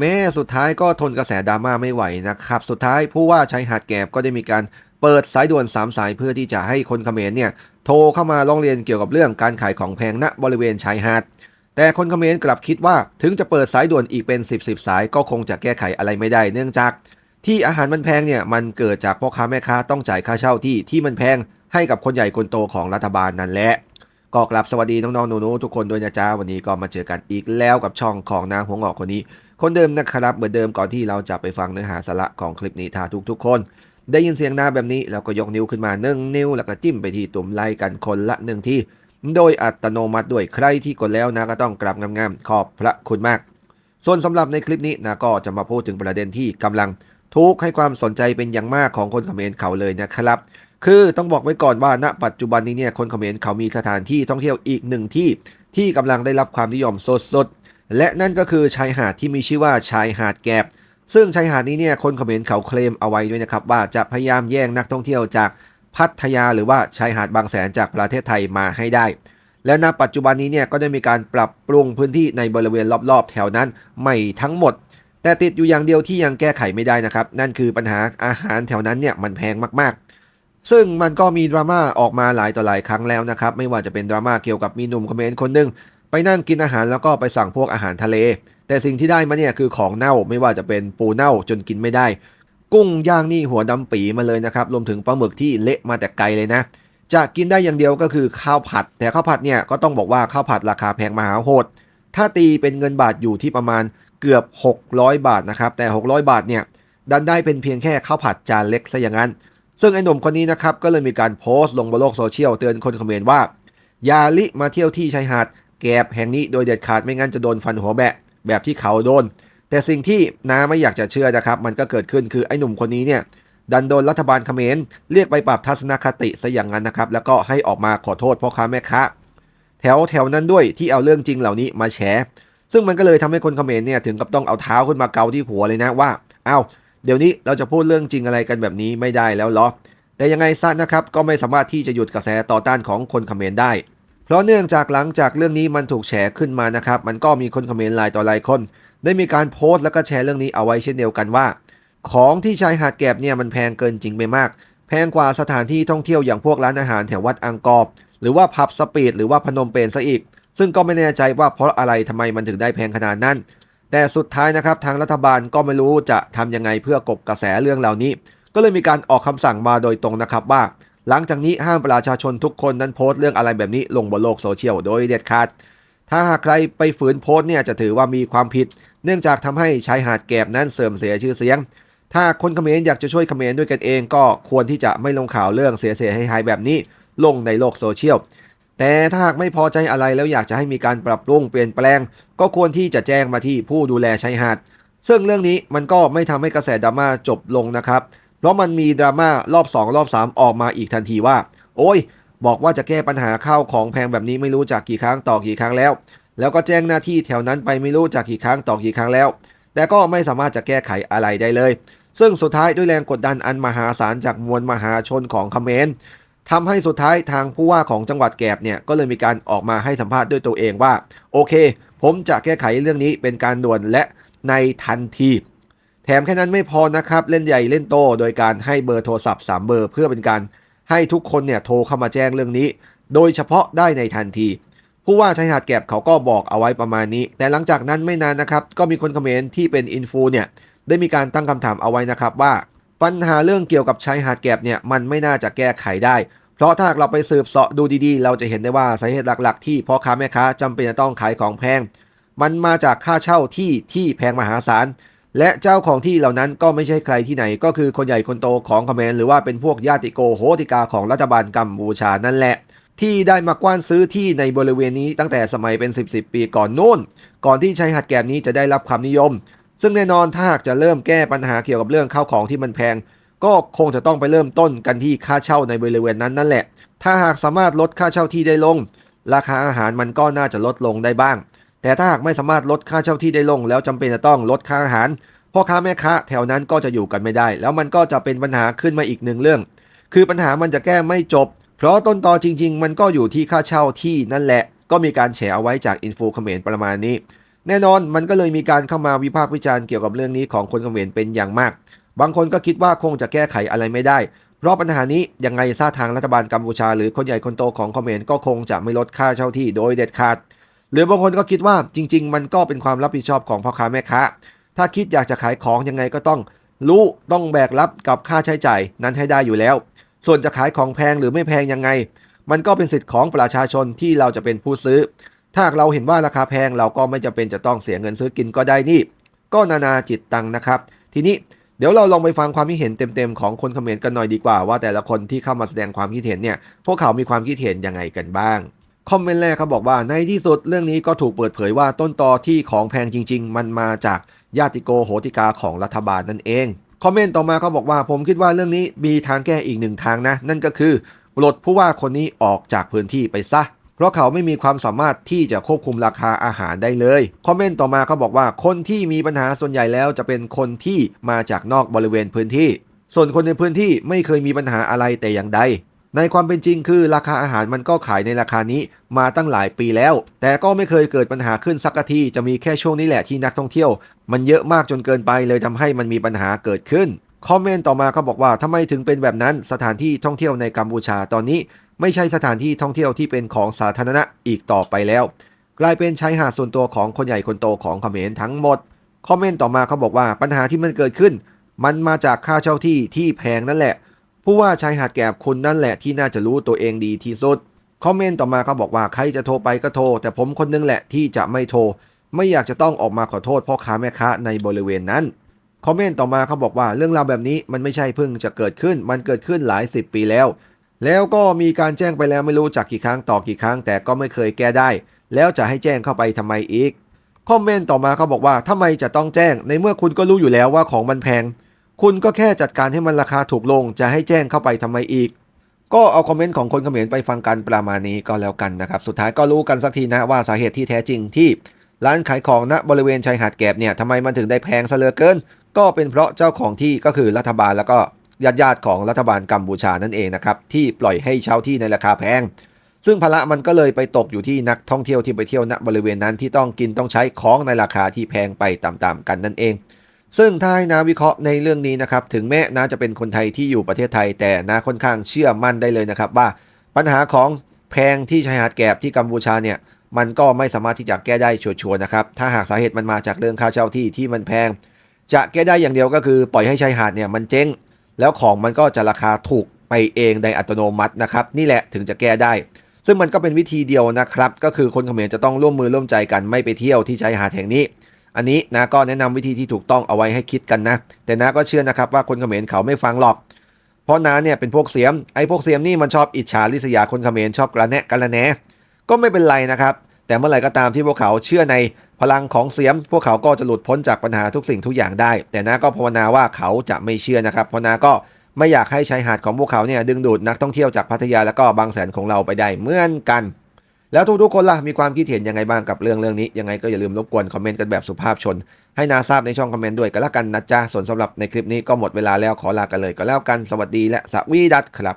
แม้สุดท้ายก็ทนกระแสดราม่าไม่ไหวนะครับ สุดท้ายผู้ว่าชายหาดแกบก็ได้มีการเปิดสายด่วนสามสายเพื่อที่จะให้คนเขมรเนี่ยโทรเข้ามาร้องเรียนเกี่ยวกับเรื่องการขายของแพงณบริเวณชายหาด แต่คนเขมรกลับคิดว่าถึงจะเปิดสายด่วนอีกเป็น 10บสสายก็คงจะแก้ไขอะไรไม่ได้เนื่องจาก ที่อาหารมันแพงเนี่ยมันเกิดจากพ่อค้าแม่ค้าต้องจ่ายค่าเช่าที่ที่มันแพงให้กับคนใหญ่คนโตของรัฐบาลนั่นแหละก็กลับสวัสดีน้องๆหนูๆทุกคนด้วยนะจ๊ะวันนี้ก็มาเจอกันอีกแล้วกับช่องของนางหัวงอกคนนี้ คนเดิมนะครับเหมือนเดิมก่อนที่เราจะไปฟังเนื้อหาสาระของคลิปนี้ท่าทุกๆคน ได้ยินเสียงนาแบบนี้แล้วก็ยกนิ้วขึ้นมาหนึ่งนิ้ว แล้วก็จิ้มไปที่ตุ่มไล่กันคนละหนึ่งที่ โดยอัตโนมัติด้วยใครที่กดแล้วนะก็ต้องกลับงามๆขอบพระคุณมาก ส่วนสำหรับในคลิปนี้นะก็จะมาพูดถึงประเด็นที่กำลังทุกให้ความสนใจเป็นอย่างมากของคนเขมรเขาเลยนะครับ คือต้องบอกไว้ก่อนว่าณปัจจุบันนี้เนี่ยคนเขมรเขามีสถานที่ท่องเที่ยวอีกหนึ่งที่ที่กำลังได้รับความนิยมสดๆ และนั่นก็คือชายหาดที่มีชื่อว่าชายหาดแกบ ซึ่งชายหาดนี้เนี่ยคนเขมรเขาเคลมเอาไว้ด้วยนะครับว่าจะพยายามแย่งนักท่องเที่ยวจากพัทยาหรือว่าชายหาดบางแสนจากประเทศไทยมาให้ได้ และณปัจจุบันนี้เนี่ยก็ได้มีการปรับปรุงพื้นที่ในบริเวณรอบๆ แถวนั้นใหม่ทั้งหมด แต่ติดอยู่อย่างเดียวที่ยังแก้ไขไม่ได้นะครับ นั่นคือปัญหาอาหารแถวนั้นเนี่ยมันแพงมากๆซึ่งมันก็มีดราม่าออกมาหลายต่อหลายครั้งแล้วนะครับ ไม่ว่าจะเป็นดราม่าเกี่ยวกับมีหนุ่มคอมเขมรคนหนึ่ง ไปนั่งกินอาหารแล้วก็ไปสั่งพวกอาหารทะเล แต่สิ่งที่ได้มาเนี่ยคือของเน่าไม่ว่าจะเป็นปูเน่าจนกินไม่ได้ กุ้งย่างนี่หัวดำปีมาเลยนะครับรวมถึงปลาหมึกที่เละมาแต่ไกลเลยนะ จะกินได้อย่างเดียวก็คือข้าวผัด แต่ข้าวผัดเนี่ยก็ต้องบอกว่าข้าวผัดราคาแพงมหาโหด ถ้าตีเป็นเงินบาทอยู่ที่ประมาณเกือบ 600 บาทนะครับแต่ 600 บาทเนี่ยดันได้เป็นเพียงแค่ข้าวผัดจานเล็กซะอย่างนั้น ซึ่งไอ้หนุ่มคนนี้นะครับก็เลยมีการโพสต์ลงบนโลกโซเชียลเตือนคนเขมรว่าอย่าลิมาเที่ยวที่ชายหาด แกบแห่งนี้โดยเด็ดขาดไม่งั้นจะโดนฟันหัวแบะแบบที่เขาโดน แต่สิ่งที่น้าไม่อยากจะเชื่อนะครับ มันก็เกิดขึ้นคือไอ้หนุ่มคนนี้เนี่ยดันโดนรัฐบาลเขมรเรียกไปปรับทัศนคติซะอย่างนั้นนะครับ แล้วก็ให้ออกมาขอโทษพ่อค้าแม่ค้าแถวแถวนั้นด้วยที่เอาเรื่องจริงเหล่านี้มาแฉ ซึ่งมันก็เลยทำให้คนเขมรเนี่ยถึงกับต้องเอาเท้าขึ้นมาเกาที่หัวเลยนะว่าอ้าวเดี๋ยวนี้เราจะพูดเรื่องจริงอะไรกันแบบนี้ไม่ได้แล้วเหรอแต่ยังไงซะนะครับก็ไม่สามารถที่จะหยุดกระแสต่อต้านของคนเขมรได้ เพราะเนื่องจากหลังจากเรื่องนี้มันถูกแฉขึ้นมานะครับ มันก็มีคนเขมรหลายต่อหลายคน ได้มีการโพสต์แล้วก็แชร์เรื่องนี้เอาไว้เช่นเดียวกันว่า ของที่ชายหาดแกบเนี่ยมันแพงเกินจริงไปมาก แพงกว่าสถานที่ท่องเที่ยวอย่างพวกร้านอาหารแถววัดอังกอร์หรือว่าพับสปีดหรือว่าพนมเปญซะอีก ซึ่งก็ไม่แน่ใจว่าเพราะอะไรทำไมมันถึงได้แพงขนาดนั้น แต่สุดท้ายนะครับทางรัฐบาลก็ไม่รู้จะทำยังไงเพื่อกบกระแสเรื่องเหล่านี้ ก็เลยมีการออกคำสั่งมาโดยตรงนะครับว่า หลังจากนี้ห้ามประชาชนทุกคนนั้นโพสต์เรื่องอะไรแบบนี้ลงบนโลกโซเชียลโดยเด็ดขาด ถ้าหากใครไปฝืนโพสต์เนี่ยจะถือว่ามีความผิด เนื่องจากทำให้ชายหาดแกบนั้นเสื่อมเสียชื่อเสียง ถ้าคนเขมรอยากจะช่วยเขมรด้วยกันเอง ก็ควรที่จะไม่ลงข่าวเรื่องเสียเสียให้หายแบบนี้ ลงในโลกโซเชียล แต่ถ้าหากไม่พอใจอะไรแล้วอยากจะให้มีการปรับปรุงเปลี่ยนแปลง ก็ควรที่จะแจ้งมาที่ผู้ดูแลชายหาด ซึ่งเรื่องนี้มันก็ไม่ทำให้กระแสดราม่าจบลงนะครับ เพราะมันมีดราม่ารอบ 2 รอบ 3 ออกมาอีกทันทีว่า โอ้ย บอกว่าจะแก้ปัญหาข้าวของแพงแบบนี้ไม่รู้จากกี่ครั้งต่อกี่ครั้งแล้ว แล้วก็แจ้งหน้าที่แถวนั้นไปไม่รู้จากกี่ครั้งต่อกี่ครั้งแล้ว แต่ก็ไม่สามารถจะแก้ไขอะไรได้เลย ซึ่งสุดท้ายด้วยแรงกดดันอันมหาศาลจากมวลมหาชนของคอมเขมรทำให้สุดท้ายทางผู้ว่าของจังหวัดแกบเนี่ยก็เลยมีการออกมาให้สัมภาษณ์ด้วยตัวเองว่า โอเค ผมจะแก้ไขเรื่องนี้เป็นการด่วนและในทันที แถมแค่นั้นไม่พอนะครับเล่นใหญ่เล่นโต โดยการให้เบอร์โทรศัพท์ 3 เบอร์ เพื่อเป็นการให้ทุกคนเนี่ยโทรเข้ามาแจ้งเรื่องนี้ โดยเฉพาะได้ในทันที ผู้ว่าชายหาดแก็บเขาก็บอกเอาไว้ประมาณนี้ แต่หลังจากนั้นไม่นานนะครับ ก็มีคนคอมเขมรที่เป็นอินฟูเนี่ยได้มีการตั้งคำถามเอาไว้นะครับว่า ปัญหาเรื่องเกี่ยวกับชายหาดแก็บเนี่ยมันไม่น่าจะแก้ไขได้ เพราะถ้าเราไปสืบเสาะดูดีๆ เราจะเห็นได้ว่าสาเหตุหลักๆ ที่พ่อค้าแม่ค้าจำเป็นจะต้องขายของแพง มันมาจากค่าเช่าที่ที่แพงมหาศาล และเจ้าของที่เหล่านั้นก็ไม่ใช่ใครที่ไหน ก็คือคนใหญ่คนโตของเขมรหรือว่าเป็นพวกญาติโกโหติกาของรัฐบาลกัมพูชานั่นแหละ ที่ได้มากว้านซื้อที่ในบริเวณนี้ตั้งแต่สมัยเป็น 10บสปีก่อนนู่น ก่อนที่ชายหาดแกบนี้จะได้รับความนิยม ซึ่งแน่นอนถ้าหากจะเริ่มแก้ปัญหาเกี่ยวกับเรื่องข้าวของที่มันแพง ก็คงจะต้องไปเริ่มต้นกันที่ค่าเช่าในบริเวณนั้นนั่นแหละ ถ้าหากสามารถลดค่าเช่าที่ได้ลง ราคาอาหารมันก็น่าจะลดลงได้บ้าง แต่ถ้าหากไม่สามารถลดค่าเช่าที่ได้ลง แล้วจำเป็นจะต้องลดค่าอาหารพ่อค้าแม่ค้าแถวนั้นก็จะอยู่กันไม่ได้ แล้วมันก็จะเป็นปัญหาขึ้นมาอีกหนึ่งเรื่อง คือปัญหามันจะแก้ไม่จบ เพราะต้นตอจริง ๆ มันก็อยู่ที่ค่าเช่าที่นั่นแหละ ก็มีการแฉเอาไว้จากอินฟูเขมรประมาณนี้ แน่นอนมันก็เลยมีการเข้ามาวิพากษ์วิจารณ์เกี่ยวกับเรื่องนี้ของคนเขมรเป็นอย่างมาก บางคนก็คิดว่าคงจะแก้ไขอะไรไม่ได้ เพราะปัญหานี้ยังไงซาทางรัฐบาลกัมพูชา หรือคนใหญ่คนโตของเขมรก็คงจะไม่ลดค่าเช่าที่โดยเด็ดขาด หรือบางคนก็คิดว่าจริง ๆ มันก็เป็นความรับผิดชอบของพ่อค้าแม่ค้า ถ้าคิดอยากจะขายของยังไงก็ต้องรู้ต้องแบกรับกับค่าใช้จ่ายนั้นให้ได้อยู่แล้ว ส่วนจะขายของแพงหรือไม่แพงยังไง มันก็เป็นสิทธิ์ของประชาชนที่เราจะเป็นผู้ซื้อ ถ้าเราเห็นว่าราคาแพงเราก็ไม่จำเป็นจะต้องเสียเงินซื้อกินก็ได้นี่ ก็นานาจิตตังนะครับ ทีนี้เดี๋ยวเราลองไปฟังความคิดเห็นเต็มๆของคนเขมรกันหน่อยดีกว่าว่าแต่ละคนที่เข้ามาแสดงความคิดเห็นเนี่ยพวกเขามีความคิดเห็นยังไงกันบ้าง คอมเมนต์แรกเขาบอกว่าในที่สุดเรื่องนี้ก็ถูกเปิดเผยว่าต้นตอที่ของแพงจริง ๆ มันมาจากญาติโกโหติกาของรัฐบาลนั่นเอง คอมเมนต์ต่อมาเขาบอกว่าผมคิดว่าเรื่องนี้มีทางแก้อีกหนึ่งทางนะ นั่นก็คือปลดผู้ว่าคนนี้ออกจากพื้นที่ไปซะ เพราะเขาไม่มีความสามารถที่จะควบคุมราคาอาหารได้เลย คอมเมนต์ต่อมาเขาบอกว่าคนที่มีปัญหาส่วนใหญ่แล้วจะเป็นคนที่มาจากนอกบริเวณพื้นที่ ส่วนคนในพื้นที่ไม่เคยมีปัญหาอะไรแต่อย่างใด ในความเป็นจริงคือราคาอาหารมันก็ขายในราคานี้มาตั้งหลายปีแล้ว แต่ก็ไม่เคยเกิดปัญหาขึ้นสักทีจะมีแค่ช่วงนี้แหละที่นักท่องเที่ยว มันเยอะมากจนเกินไปเลยทำให้มันมีปัญหาเกิดขึ้น คอมเมนต์ต่อมาก็บอกว่าทำไมถึงเป็นแบบนั้นสถานที่ท่องเที่ยวในกัมพูชาตอนนี้ ไม่ใช่สถานที่ท่องเที่ยวที่เป็นของสาธารณะอีกต่อไปแล้ว กลายเป็นชายหาดส่วนตัวของคนใหญ่คนโตของเขมรทั้งหมดคอมเมนต์ต่อมาเขาบอกว่าปัญหาที่มันเกิดขึ้น มันมาจากค่าเช่าที่ที่แพงนั่นแหละ ผู้ว่าชายหาดแกบคุณนั่นแหละที่น่าจะรู้ตัวเองดีที่สุด คอมเมนต์ต่อมาเขาบอกว่าใครจะโทรไปก็โทร แต่ผมคนนึงแหละที่จะไม่โทร ไม่อยากจะต้องออกมาขอโทษพ่อค้าแม่ค้าในบริเวณนั้น คอมเมนต์ต่อมาเขาบอกว่าเรื่องราวแบบนี้มันไม่ใช่เพิ่งจะเกิดขึ้น มันเกิดขึ้นหลายสิบปีแล้ว แล้วก็มีการแจ้งไปแล้วไม่รู้จากกี่ครั้งต่อกี่ครั้ง แต่ก็ไม่เคยแก้ได้ แล้วจะให้แจ้งเข้าไปทำไมอีก คอมเมนต์ต่อมาเขาบอกว่าทำไมจะต้องแจ้ง ในเมื่อคุณก็รู้อยู่แล้วว่าของมันแพง คุณก็แค่จัดการให้มันราคาถูกลงจะให้แจ้งเข้าไปทำไมอีก ก็เอาคอมเมนต์ของคนเขมรไปฟังกันประมาณนี้ก็แล้วกันนะครับ สุดท้ายก็รู้กันสักทีนะว่าสาเหตุที่แท้จริงที่ ร้านขายของณบริเวณชายหาดแกบเนี่ยทำไมมันถึงได้แพงซะเหลือเกิน ก็เป็นเพราะเจ้าของที่ก็คือรัฐบาลแล้วก็ญาติญาติๆของรัฐบาลกัมพูชานั่นเองนะครับที่ปล่อยให้เช่าที่ในราคาแพง ซึ่งภาระมันก็เลยไปตกอยู่ที่นักท่องเที่ยวที่ไปเที่ยวณบริเวณนั้นที่ต้องกินต้องใช้ของในราคาที่แพงไปตามๆกันนั่นเอง ซึ่งถ้าให้นาวิเคราะห์ในเรื่องนี้นะครับ ถึงแม้นาจะเป็นคนไทยที่อยู่ประเทศไทย แต่นาค่อนข้างเชื่อมั่นได้เลยนะครับ ว่าปัญหาของแพงที่ชายหาดแกบที่กัมพูชาเนี่ยมันก็ไม่สามารถที่จะแก้ได้ชัวร์ๆนะครับ ถ้าหากสาเหตุมันมาจากเรื่องค่าเช่าที่ที่มันแพง จะแก้ได้อย่างเดียวก็คือปล่อยให้ชายหาดเนี่ยมันเจ๊ง แล้วของมันก็จะราคาถูกไปเองในอัตโนมัตินะครับ นี่แหละถึงจะแก้ได้ ซึ่งมันก็เป็นวิธีเดียวนะครับ ก็คือคนเขมรจะต้องร่วมมือร่วมใจกันไม่ไปเที่ยวที่ชายหาดแห่งนี้ อันนี้นะก็แนะนำวิธีที่ถูกต้องเอาไว้ให้คิดกันนะ แต่นะก็เชื่อนะครับว่าคนเขมรเขาไม่ฟังหรอก เพราะน้าเนี่ยเป็นพวกเสียมไอ้พวกเสียมนี่มันชอบอิจฉาริษยาคนเขมรชอบกระแนะกระแหนก็ไม่เป็นไรนะครับ แต่เมื่อไหร่ก็ตามที่พวกเขาเชื่อในพลังของเสียม พวกเขาก็จะหลุดพ้นจากปัญหาทุกสิ่งทุกอย่างได้ แต่น้าก็ภาวนาว่าเขาจะไม่เชื่อนะครับเพราะน้าก็ไม่อยากให้ชายหาดของพวกเขาเนี่ยดึงดูดนักท่องเที่ยวจากพัทยาแล้วก็บางแสนของเราไปได้เหมือนกัน แล้วทุกๆคนล่ะมีความคิดเห็นยังไงบ้างกับเรื่องเรื่องนี้ ยังไงก็อย่าลืมรบกวนคอมเมนต์กันแบบสุภาพชน ให้นาทราบในช่องคอมเมนต์ด้วยกันละกันนะจ๊ะส่วนสำหรับในคลิปนี้ก็หมดเวลาแล้วขอลากันเลยก็แล้วกันสวัสดีและสวีดัตครับ